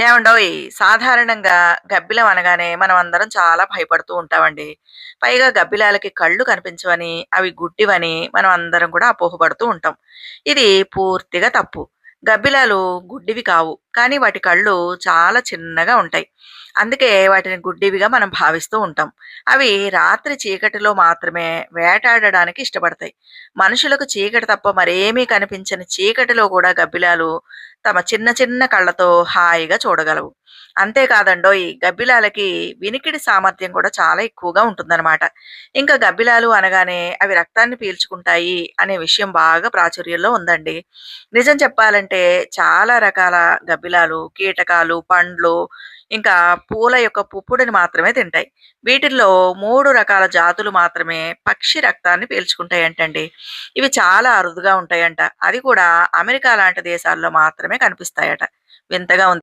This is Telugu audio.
ఏవండోయ్! సాధారణంగా గబ్బిలం అనగానే మనం అందరం చాలా భయపడుతూ ఉంటామండి. పైగా గబ్బిలాలకి కళ్ళు కనిపించవని, అవి గుడ్డివని మనం అందరం కూడా అపోహపడుతూ ఉంటాం. ఇది పూర్తిగా తప్పు. గబ్బిలాలు గుడ్డివి కావు. కానీ వాటి కళ్ళు చాలా చిన్నగా ఉంటాయి. అందుకే వాటిని గుడ్డివిగా మనం భావిస్తూ ఉంటాం. అవి రాత్రి చీకటిలో మాత్రమే వేటాడడానికి ఇష్టపడతాయి. మనుషులకు చీకటి తప్ప మరేమీ కనిపించని చీకటిలో కూడా గబ్బిలాలు తమ చిన్న చిన్న కళ్ళతో హాయిగా చూడగలవు. అంతేకాదండోయ్! గబ్బిలాలకి వినికిడి సామర్థ్యం కూడా చాలా ఎక్కువగా ఉంటుందన్నమాట ఇంకా గబ్బిలాలు అనగానే అవి రక్తాన్ని పీల్చుకుంటాయి అనే విషయం బాగా ప్రాచుర్యంలో ఉందండి. నిజం చెప్పాలంటే చాలా రకాల గబ్బిలాలు కీటకాలు, పండ్లు, ఇంకా పూల యొక్క పుప్పొడిని మాత్రమే తింటాయి. వీటిల్లో మూడు రకాల జాతులు మాత్రమే పక్షి రక్తాన్ని పీల్చుకుంటాయంటండి. ఇవి చాలా అరుదుగా ఉంటాయంట. అది కూడా అమెరికా లాంటి దేశాల్లో మాత్రమే కనిపిస్తాయట. వింతగా ఉంది.